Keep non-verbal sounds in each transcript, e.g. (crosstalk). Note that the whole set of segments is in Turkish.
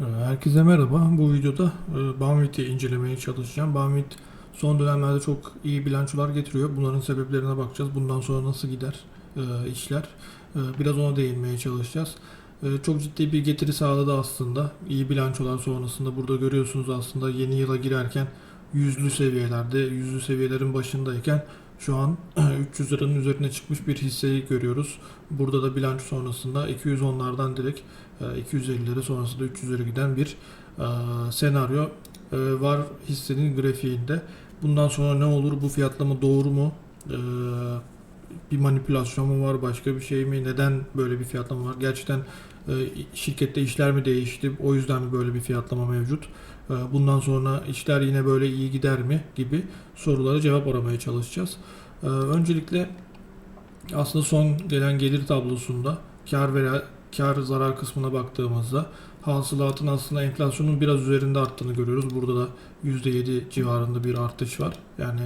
Ee, Herkese merhaba. Bu videoda e, Banvit'i incelemeye çalışacağım. Banvit son dönemlerde çok iyi bilançolar getiriyor. Bunların sebeplerine bakacağız. Bundan sonra nasıl gider e, işler? E, Biraz ona değinmeye çalışacağız. Çok ciddi bir getiri sağladı aslında. İyi bilançolar sonrasında burada görüyorsunuz aslında yeni yıla girerken yüzlü seviyelerde, yüzlü seviyelerin başındayken şu an (clears throat) 300 liranın üzerine çıkmış bir hisseyi görüyoruz. Burada da bilanço sonrasında 210'lardan direkt e, 250'lere sonrasında 300'lere giden bir e, senaryo e, var hissenin grafiğinde. Bundan sonra ne olur? Bu fiyatlama doğru mu? E, bir manipülasyon mu var? Başka bir şey mi? Neden böyle bir fiyatlama var? Gerçekten e, şirkette işler mi değişti? O yüzden mi böyle bir fiyatlama mevcut? E, bundan sonra işler yine böyle iyi gider mi? Gibi sorulara cevap aramaya çalışacağız. E, öncelikle aslında son gelen gelir tablosunda kar ve kar zarar kısmına baktığımızda hasılatın aslında enflasyonun biraz üzerinde arttığını görüyoruz. Burada da %7 civarında bir artış var. Yani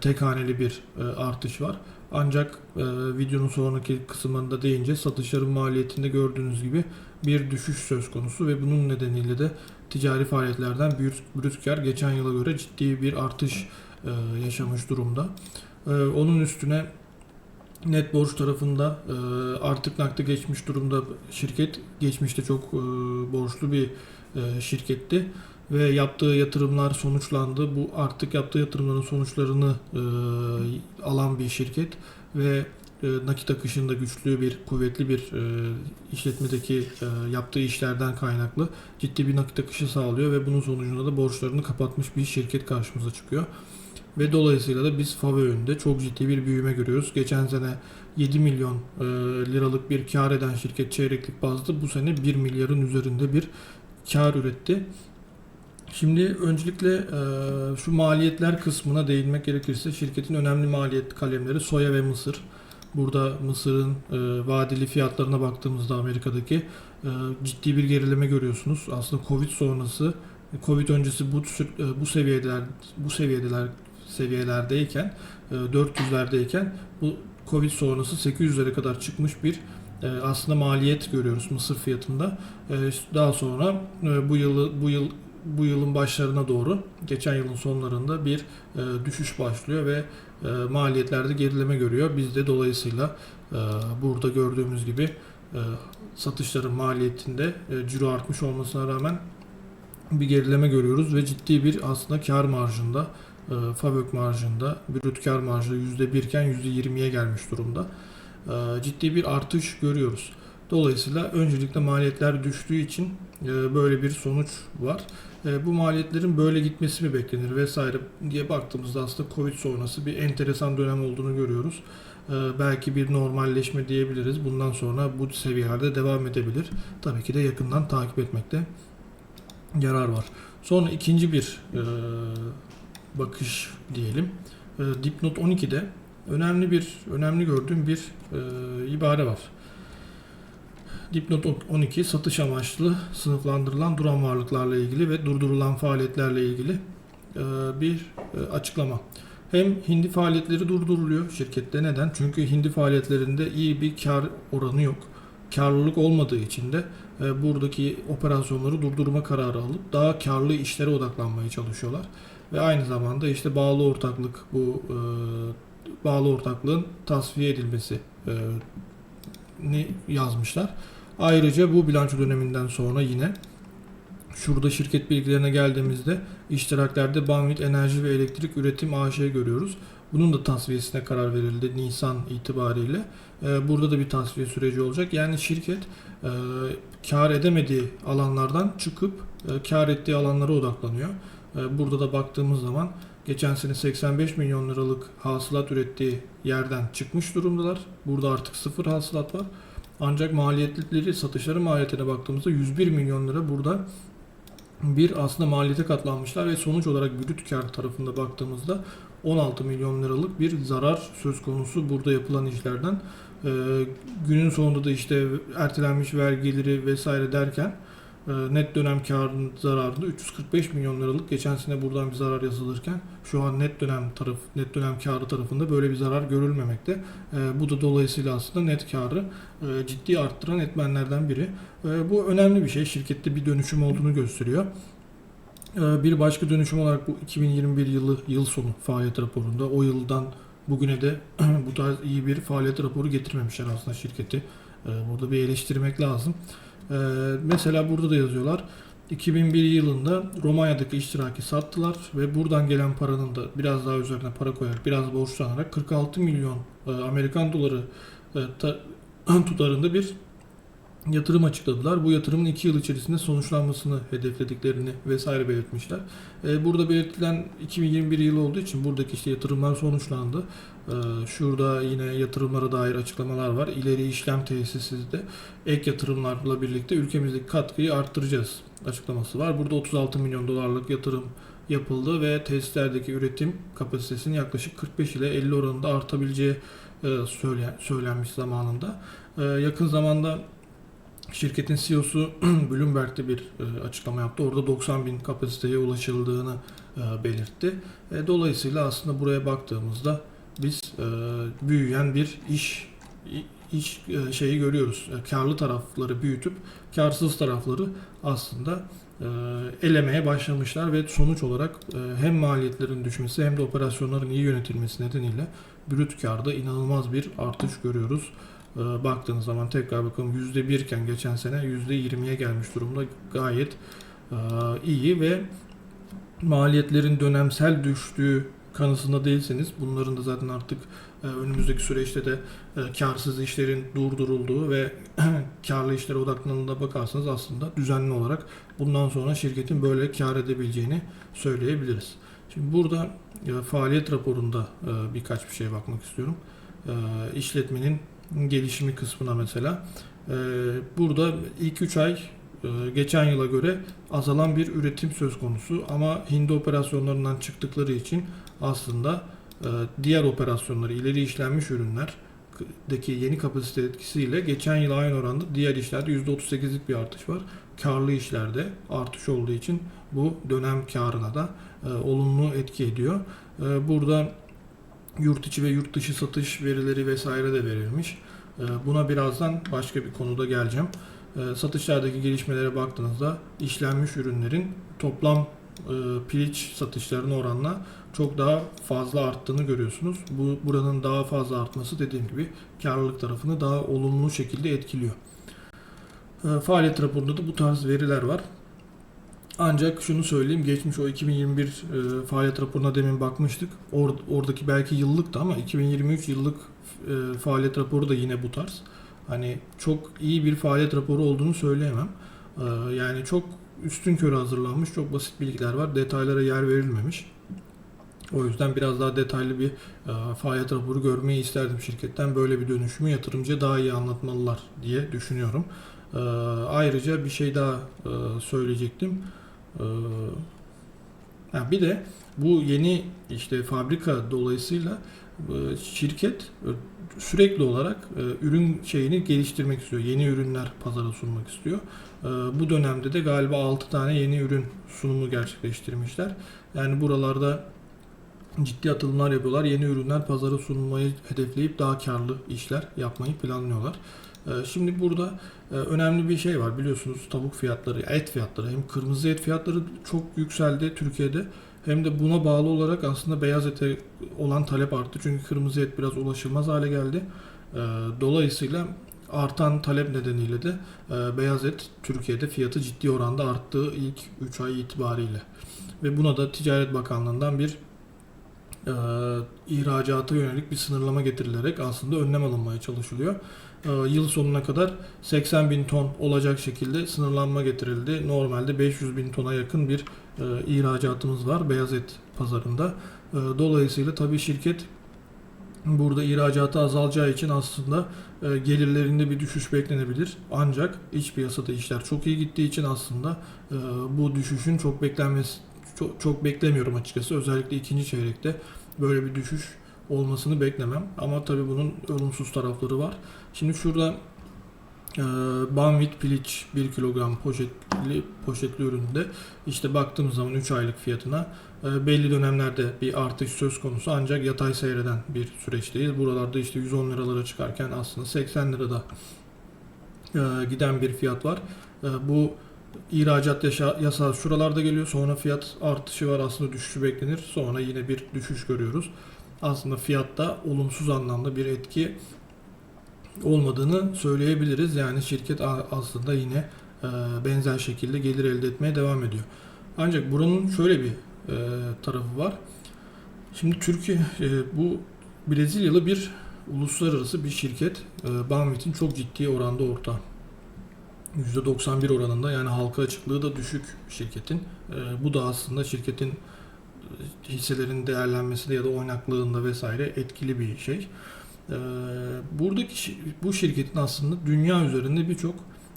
tek haneli bir e, artış var. Ancak e, videonun sonraki kısmında deyince satışların maliyetinde gördüğünüz gibi bir düşüş söz konusu ve bunun nedeniyle de ticari faaliyetlerden brüt, geçen yıla göre ciddi bir artış e, yaşamış durumda. E, onun üstüne Net borç tarafında e, artık nakde geçmiş durumda şirket. Geçmişte çok e, borçlu bir e, şirketti ve yaptığı yatırımlar sonuçlandı. Bu artık yaptığı yatırımların sonuçlarını e, alan bir şirket ve e, nakit akışında güçlü bir, kuvvetli bir e, işletmedeki e, yaptığı işlerden kaynaklı ciddi bir nakit akışı sağlıyor ve bunun sonucunda da borçlarını kapatmış bir şirket karşımıza çıkıyor. Ve dolayısıyla da biz FAVÖ önünde çok ciddi bir büyüme görüyoruz. Geçen sene 7 milyon e, liralık bir kar eden şirket çeyreklik bazda bu sene 1 milyarın üzerinde bir kar üretti. Şimdi öncelikle e, şu maliyetler kısmına değinmek gerekirse şirketin önemli maliyet kalemleri soya ve mısır. Burada mısırın e, vadeli fiyatlarına baktığımızda Amerika'daki e, ciddi bir gerileme görüyorsunuz. Aslında Covid sonrası, Covid öncesi bu e, bu seviyeler bu seviyeler seviyelerdeyken e, 400'lerdeyken bu Covid sonrası 800'lere kadar çıkmış bir e, aslında maliyet görüyoruz mısır fiyatında. E, Daha sonra bu yılı bu yıl bu yılın başlarına doğru geçen yılın sonlarında bir e, düşüş başlıyor ve e, maliyetlerde gerileme görüyor. Biz de dolayısıyla e, burada gördüğümüz gibi e, satışların maliyetinde e, ciro artmış olmasına rağmen bir gerileme görüyoruz ve ciddi bir aslında kar marjında e, fabrik marjında brüt kar marjı %1 iken %20'ye gelmiş durumda. E, ciddi bir artış görüyoruz. Dolayısıyla öncelikle maliyetler düştüğü için e, böyle bir sonuç var. E, bu maliyetlerin böyle gitmesi mi beklenir vesaire diye baktığımızda aslında Covid sonrası bir enteresan dönem olduğunu görüyoruz. E, belki bir normalleşme diyebiliriz. Bundan sonra bu seviyelerde devam edebilir. Tabii ki de yakından takip etmekte yarar var. Sonra ikinci bir bakış diyelim. Dipnot 12'de önemli bir önemli gördüğüm bir ibare var. Dipnot 12 satış amaçlı sınıflandırılan duran varlıklarla ilgili ve durdurulan faaliyetlerle ilgili e, bir e, açıklama. Hem hindi faaliyetleri durduruluyor şirkette. Neden? Çünkü hindi faaliyetlerinde iyi bir kar oranı yok. Karlılık olmadığı için de e, buradaki operasyonları durdurma kararı alıp daha karlı işlere odaklanmaya çalışıyorlar. Ve aynı zamanda işte bağlı ortaklık bu bağlı ortaklığın tasfiye edilmesi e, ni yazmışlar. Ayrıca bu bilanço döneminden sonra yine şurada şirket bilgilerine geldiğimizde iştiraklerde Banvit Enerji ve Elektrik Üretim AŞ görüyoruz. Bunun da tasfiyesine karar verildi Nisan itibariyle. Ee, Burada da bir tasfiye süreci olacak. Yani şirket e, kar edemediği alanlardan çıkıp e, kar ettiği alanlara odaklanıyor. E, Burada da baktığımız zaman geçen sene 85 milyon liralık hasılat ürettiği yerden çıkmış durumdalar. Burada artık sıfır hasılat var. Ancak maliyetleri, satışları maliyetine baktığımızda 101 milyon lira burada bir aslında maliyete katlanmışlar ve sonuç olarak brüt kar tarafında baktığımızda 16 milyon liralık bir zarar söz konusu burada yapılan işlerden. Ee, günün sonunda da işte ertelenmiş vergileri vesaire derken net dönem karının zararında 345 milyon liralık geçen sene buradan bir zarar yazılırken şu an net dönem taraf net dönem karı tarafında böyle bir zarar görülmemekte. E, bu da dolayısıyla aslında net karı e, ciddi arttıran etmenlerden biri. E, bu önemli bir şey. Şirkette bir dönüşüm olduğunu gösteriyor. Bir başka dönüşüm olarak bu 2021 yılı yıl sonu faaliyet raporunda o yıldan bugüne de (clears throat) bu tarz iyi bir faaliyet raporu getirmemişler aslında şirketi. Burada bir eleştirmek lazım. E, mesela burada da yazıyorlar. 2001 yılında Romanya'daki iştiraki sattılar ve buradan gelen paranın da biraz daha üzerine para koyarak biraz borçlanarak 46 milyon e, Amerikan doları e, ta- (clears throat) tutarında bir yatırım açıkladılar. Bu yatırımın 2 yıl içerisinde sonuçlanmasını hedeflediklerini vesaire belirtmişler. E, burada belirtilen 2021 yılı olduğu için buradaki işte yatırımlar sonuçlandı. E, şurada yine yatırımlara dair açıklamalar var. İleri işlem tesisinde ek yatırımlarla birlikte ülkemizdeki katkıyı arttıracağız açıklaması var. Burada 36 milyon dolarlık yatırım yapıldı ve tesislerdeki üretim kapasitesinin yaklaşık 45 ile 50 oranında artabileceği e, söylen- söylenmiş zamanında. Yakın zamanda şirketin CEO'su (clears throat) Bloomberg'de bir e, açıklama yaptı. Orada 90 bin kapasiteye ulaşıldığını e, belirtti. E, dolayısıyla aslında buraya baktığımızda biz büyüyen bir iş iş şeyi görüyoruz. Karlı tarafları büyütüp karsız tarafları aslında elemeye başlamışlar ve sonuç olarak hem maliyetlerin düşmesi hem de operasyonların iyi yönetilmesi nedeniyle brüt karda inanılmaz bir artış görüyoruz. E, baktığınız zaman tekrar bakalım %1 iken geçen sene %20'ye gelmiş durumda gayet e, iyi ve maliyetlerin dönemsel düştüğü kanısında değilseniz bunların da zaten artık e, önümüzdeki süreçte de e, karsız işlerin durdurulduğu ve (clears throat) karlı işlere odaklanıldığına bakarsanız aslında düzenli olarak bundan sonra şirketin böyle kar edebileceğini söyleyebiliriz. Şimdi burada faaliyet raporunda birkaç bir şeye bakmak istiyorum. İşletmenin gelişimi kısmına mesela. E, burada ilk 3 ay e, geçen yıla göre azalan bir üretim söz konusu ama hindi operasyonlarından çıktıkları için aslında e, diğer operasyonları ileri işlenmiş ürünler deki yeni kapasite etkisiyle geçen yıl aynı oranda diğer işlerde %38'lik bir artış var. Karlı işlerde artış olduğu için bu dönem karına da e, olumlu etki ediyor. E, burada yurt içi ve yurt dışı satış verileri vesaire de verilmiş. E, buna birazdan başka bir konuda geleceğim. E, satışlardaki gelişmelere baktığınızda işlenmiş ürünlerin toplam e, piliç satışlarına oranla çok daha fazla arttığını görüyorsunuz. Bu buranın daha fazla artması dediğim gibi karlılık tarafını daha olumlu şekilde etkiliyor. E, faaliyet raporunda da bu tarz veriler var. Ancak şunu söyleyeyim, geçmiş o 2021 e, faaliyet raporuna demin bakmıştık. Or, oradaki belki yıllıktı ama 2023 yıllık e, faaliyet raporu da yine bu tarz. Hani çok iyi bir faaliyet raporu olduğunu söyleyemem. E, yani çok üstün körü hazırlanmış, çok basit bilgiler var. Detaylara yer verilmemiş. O yüzden biraz daha detaylı bir e, faaliyet raporu görmeyi isterdim şirketten. Böyle bir dönüşümü yatırımcıya daha iyi anlatmalılar diye düşünüyorum. E, ayrıca bir şey daha e, söyleyecektim. Ha, bir de bu yeni işte fabrika dolayısıyla e, şirket e, sürekli olarak e, ürün şeyini geliştirmek istiyor. Yeni ürünler pazara sunmak istiyor. Bu dönemde de galiba 6 tane yeni ürün sunumu gerçekleştirmişler. Yani buralarda ciddi atılımlar yapıyorlar. Yeni ürünler pazara sunulmayı hedefleyip daha karlı işler yapmayı planlıyorlar. Ee, Şimdi burada e, önemli bir şey var biliyorsunuz tavuk fiyatları, et fiyatları hem kırmızı et fiyatları çok yükseldi Türkiye'de hem de buna bağlı olarak aslında beyaz ete olan talep arttı. Çünkü kırmızı et biraz ulaşılmaz hale geldi. Ee, Dolayısıyla artan talep nedeniyle de e, beyaz et Türkiye'de fiyatı ciddi oranda arttığı ilk 3 ay itibariyle. Ve buna da Ticaret Bakanlığı'ndan bir e, ihracata yönelik bir sınırlama getirilerek aslında önlem alınmaya çalışılıyor. E, yıl sonuna kadar 80 bin ton olacak şekilde sınırlanma getirildi. Normalde 500 bin tona yakın bir e, ihracatımız var beyaz et pazarında. E, dolayısıyla tabii şirket burada ihracatı azalacağı için aslında gelirlerinde bir düşüş beklenebilir. Ancak iç piyasada işler çok iyi gittiği için aslında bu düşüşün çok beklenmesi çok, çok beklemiyorum açıkçası. Özellikle ikinci çeyrekte böyle bir düşüş olmasını beklemem. Ama tabii bunun olumsuz tarafları var. Şimdi şurada Ee, Banvit piliç 1 kilogram poşetli poşetli üründe işte baktığımız zaman 3 aylık fiyatına e, belli dönemlerde bir artış söz konusu ancak yatay seyreden bir süreçteyiz. Buralarda işte 110 liralara çıkarken aslında 80 lirada e, giden bir fiyat var. E, bu ihracat yasağı şuralarda geliyor. Sonra fiyat artışı var aslında düşüşü beklenir. Sonra yine bir düşüş görüyoruz. Aslında fiyatta olumsuz anlamda bir etki olmadığını söyleyebiliriz. Yani şirket aslında yine e, benzer şekilde gelir elde etmeye devam ediyor. Ancak buranın şöyle bir e, tarafı var. Şimdi Türkiye e, bu Brezilyalı bir uluslararası bir şirket. Banvit'in çok ciddi oranda ortağı. %91 oranında yani halka açıklığı da düşük şirketin. Bu da aslında şirketin hisselerin değerlenmesinde ya da oynaklığında vesaire etkili bir şey. Ee, buradaki bu şirketin aslında dünya üzerinde birçok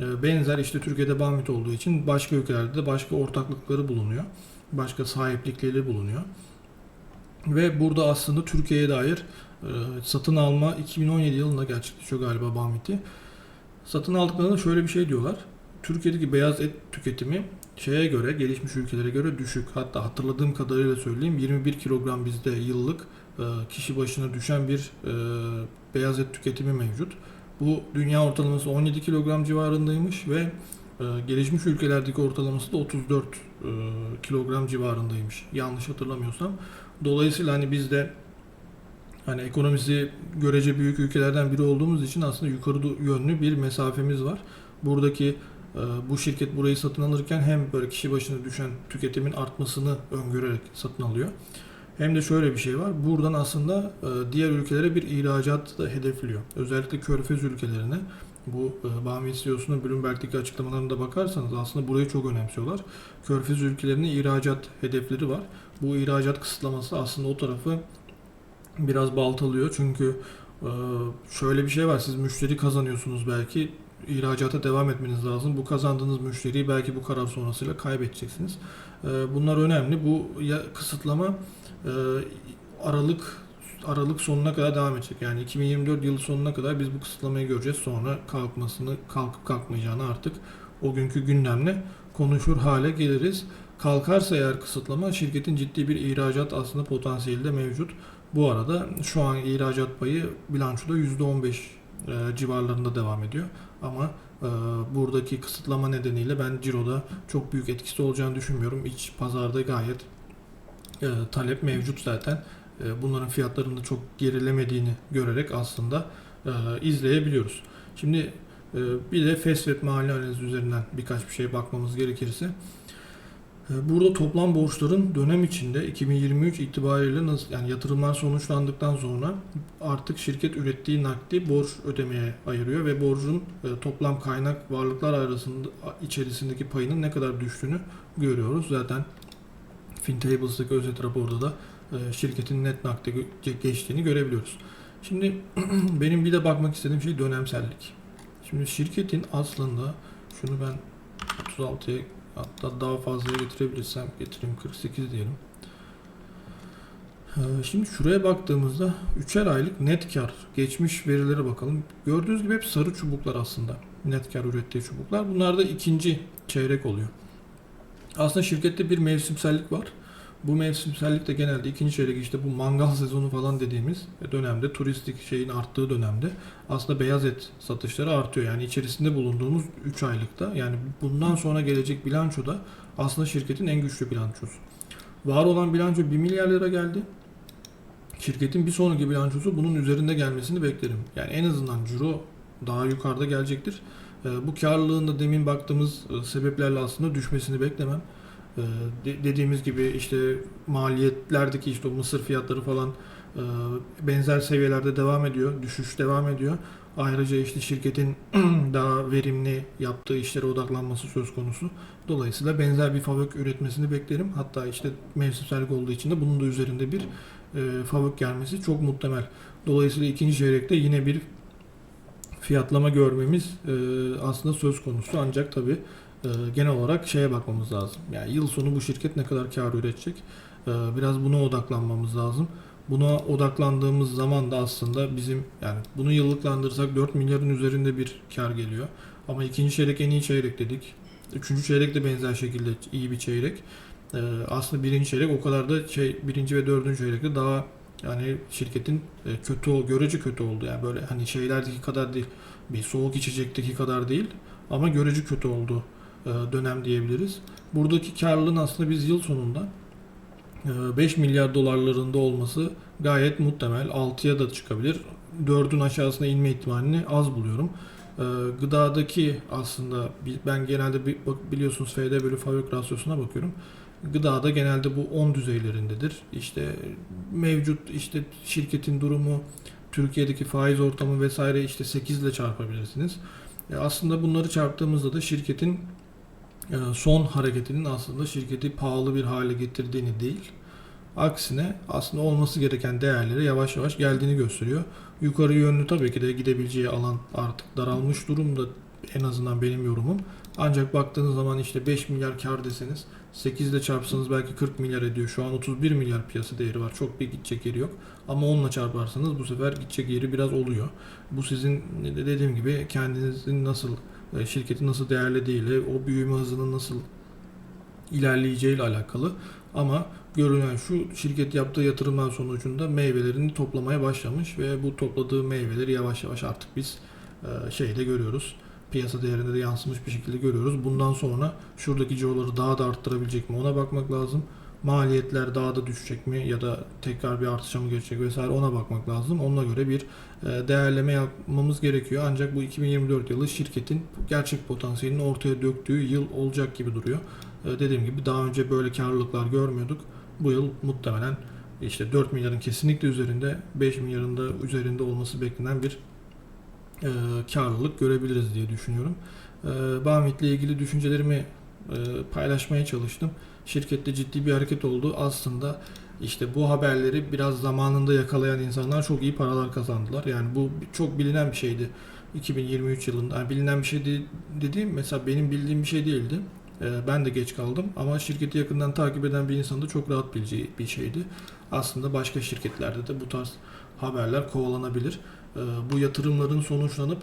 e, benzer işte Türkiye'de Banvit olduğu için başka ülkelerde de başka ortaklıkları bulunuyor. Başka sahiplikleri bulunuyor. Ve burada aslında Türkiye'ye dair e, satın alma 2017 yılında gerçekleşiyor galiba Banvit'i. Satın aldıklarında şöyle bir şey diyorlar. Türkiye'deki beyaz et tüketimi şeye göre, gelişmiş ülkelere göre düşük. Hatta hatırladığım kadarıyla söyleyeyim 21 kilogram bizde yıllık e, kişi başına düşen bir e, beyaz et tüketimi mevcut. Bu dünya ortalaması 17 kilogram civarındaymış ve e, gelişmiş ülkelerdeki ortalaması da 34 e, kilogram civarındaymış. Yanlış hatırlamıyorsam. Dolayısıyla hani biz de hani ekonomisi görece büyük ülkelerden biri olduğumuz için aslında yukarı yönlü bir mesafemiz var. Buradaki bu şirket burayı satın alırken hem böyle kişi başına düşen tüketimin artmasını öngörerek satın alıyor. Hem de şöyle bir şey var. Buradan aslında e, diğer ülkelere bir ihracat da hedefliyor. Özellikle Körfez ülkelerine bu e, Banvit CEO'sunun Bloomberg'deki açıklamalarına da bakarsanız aslında burayı çok önemsiyorlar. Körfez ülkelerine ihracat hedefleri var. Bu ihracat kısıtlaması aslında o tarafı biraz baltalıyor. Çünkü e, şöyle bir şey var. Siz müşteri kazanıyorsunuz belki. İhracata devam etmeniz lazım. Bu kazandığınız müşteriyi belki bu karar sonrasıyla kaybedeceksiniz. E, bunlar önemli. Bu kısıtlama e, Aralık Aralık sonuna kadar devam edecek. Yani 2024 yılı sonuna kadar biz bu kısıtlamayı göreceğiz. Sonra kalkmasını, kalkıp kalkmayacağını artık o günkü gündemle konuşur hale geliriz. Kalkarsa eğer kısıtlama şirketin ciddi bir ihracat aslında potansiyeli de mevcut. Bu arada şu an ihracat payı bilançoda %15 e, civarlarında devam ediyor. Ama e, buradaki kısıtlama nedeniyle ben ciroda çok büyük etkisi olacağını düşünmüyorum. İç pazarda gayet e, talep mevcut zaten. E, bunların fiyatlarında çok gerilemediğini görerek aslında e, izleyebiliyoruz. Şimdi e, bir de Fesvet mahalle analizi üzerinden birkaç bir şey bakmamız gerekirse Burada toplam borçların dönem içinde 2023 itibariyle nasıl yani yatırımlar sonuçlandıktan sonra artık şirket ürettiği nakdi borç ödemeye ayırıyor ve borcun e, toplam kaynak varlıklar arasında içerisindeki payının ne kadar düştüğünü görüyoruz. Zaten FinTables'daki özet raporda da e, şirketin net nakde ge- geçtiğini görebiliyoruz. Şimdi (clears throat) benim bir de bakmak istediğim şey dönemsellik. Şimdi şirketin aslında şunu ben 36'ya hatta daha fazlaya getirebilirsem getireyim 48 diyelim. Ee, Şimdi şuraya baktığımızda 3'er aylık net kar geçmiş verilere bakalım. Gördüğünüz gibi hep sarı çubuklar aslında. Net kar ürettiği çubuklar. Bunlar da ikinci çeyrek oluyor. Aslında şirkette bir mevsimsellik var. Bu mevsimsellik de genelde ikinci çeyrek işte bu mangal sezonu falan dediğimiz dönemde turistik şeyin arttığı dönemde aslında beyaz et satışları artıyor. Yani içerisinde bulunduğumuz 3 aylıkta yani bundan sonra gelecek bilançoda aslında şirketin en güçlü bilançosu. Var olan bilanço 1 milyar lira geldi. Şirketin bir sonraki bilançosu bunun üzerinde gelmesini beklerim. Yani en azından ciro daha yukarıda gelecektir. Ee, Bu karlılığında demin baktığımız e, sebeplerle aslında düşmesini beklemem. Ee, de- dediğimiz gibi işte maliyetlerdeki işte mısır fiyatları falan e, benzer seviyelerde devam ediyor. Düşüş devam ediyor. Ayrıca işte şirketin (clears throat) daha verimli yaptığı işlere odaklanması söz konusu. Dolayısıyla benzer bir fabrik üretmesini beklerim. Hatta işte mevsimsellik olduğu için de bunun da üzerinde bir e, fabrik gelmesi çok muhtemel. Dolayısıyla ikinci çeyrekte yine bir fiyatlama görmemiz e, aslında söz konusu. Ancak tabii e, genel olarak şeye bakmamız lazım. Yani yıl sonu bu şirket ne kadar kar üretecek? E, biraz buna odaklanmamız lazım. Buna odaklandığımız zaman da aslında bizim yani bunu yıllıklandırırsak 4 milyarın üzerinde bir kar geliyor. Ama ikinci çeyrek en iyi çeyrek dedik. Üçüncü çeyrek de benzer şekilde iyi bir çeyrek. Ee, aslında birinci çeyrek o kadar da şey birinci ve dördüncü çeyrekte daha yani şirketin e, kötü o görece kötü oldu. Yani böyle hani şeylerdeki kadar değil bir soğuk içecekteki kadar değil ama görece kötü oldu dönem diyebiliriz. Buradaki karlılığın aslında biz yıl sonunda e, 5 milyar dolarlarında olması gayet muhtemel. 6'ya da çıkabilir. 4'ün aşağısına inme ihtimalini az buluyorum. E, Gıdadaki aslında ben genelde biliyorsunuz FD bölü fabrik rasyosuna bakıyorum. Gıdada genelde bu 10 düzeylerindedir. İşte mevcut işte şirketin durumu, Türkiye'deki faiz ortamı vesaire işte 8 ile çarpabilirsiniz. E, aslında bunları çarptığımızda da şirketin e, son hareketinin aslında şirketi pahalı bir hale getirdiğini değil, aksine aslında olması gereken değerlere yavaş yavaş geldiğini gösteriyor. Yukarı yönlü tabii ki de gidebileceği alan artık daralmış durumda en azından benim yorumum. Ancak baktığınız zaman işte 5 milyar kar deseniz 8 ile çarpsanız belki 40 milyar ediyor. Şu an 31 milyar piyasa değeri var. Çok bir gidecek yeri yok. Ama onunla çarparsanız bu sefer gidecek yeri biraz oluyor. Bu sizin de dediğim gibi kendinizin nasıl şirketin nasıl değerlediğiyle, o büyüme hızının nasıl ilerleyeceğiyle alakalı. Ama görünen şu şirket yaptığı yatırımlar sonucunda meyvelerini toplamaya başlamış ve bu topladığı meyveleri yavaş yavaş artık biz e, şeyde görüyoruz. Piyasa değerinde de yansımış bir şekilde görüyoruz. Bundan sonra şuradaki ciroları daha da arttırabilecek mi ona bakmak lazım. Maliyetler daha da düşecek mi ya da tekrar bir artışa mı geçecek vesaire ona bakmak lazım. Onunla göre bir e, değerleme yapmamız gerekiyor. Ancak bu 2024 yılı şirketin gerçek potansiyelini ortaya döktüğü yıl olacak gibi duruyor. E, Dediğim gibi daha önce böyle karlılıklar görmüyorduk. Bu yıl muhtemelen işte 4 milyarın kesinlikle üzerinde 5 milyarın da üzerinde olması beklenen bir e, karlılık görebiliriz diye düşünüyorum. E, Banvit'le ilgili düşüncelerimi e, paylaşmaya çalıştım. Şirkette ciddi bir hareket oldu. Aslında işte bu haberleri biraz zamanında yakalayan insanlar çok iyi paralar kazandılar. Yani bu çok bilinen bir şeydi. 2023 yılında yani bilinen bir şey de- dediğim mesela benim bildiğim bir şey değildi. Ee, Ben de geç kaldım ama şirketi yakından takip eden bir insanın da çok rahat bileceği bir şeydi. Aslında başka şirketlerde de bu tarz haberler kovalanabilir. Ee, Bu yatırımların sonuçlanıp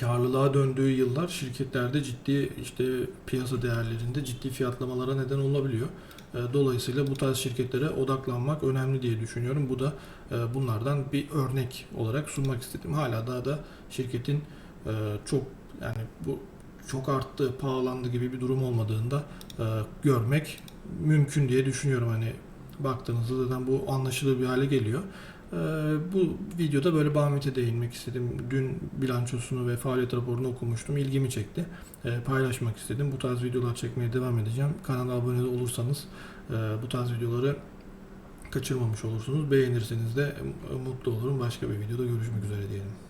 karlılığa döndüğü yıllar şirketlerde ciddi işte piyasa değerlerinde ciddi fiyatlamalara neden olabiliyor. Ee, Dolayısıyla bu tarz şirketlere odaklanmak önemli diye düşünüyorum. Bu da e, bunlardan bir örnek olarak sunmak istedim. Hala daha da şirketin e, çok yani bu çok arttı, pahalandı gibi bir durum olmadığında e, görmek mümkün diye düşünüyorum. Hani baktığınızda zaten bu anlaşılır bir hale geliyor. E, bu videoda böyle Banvit'e değinmek istedim. Dün bilançosunu ve faaliyet raporunu okumuştum. İlgimi çekti. E, paylaşmak istedim. Bu tarz videolar çekmeye devam edeceğim. Kanala abone olursanız e, bu tarz videoları kaçırmamış olursunuz. Beğenirseniz de mutlu olurum. Başka bir videoda görüşmek üzere diyelim.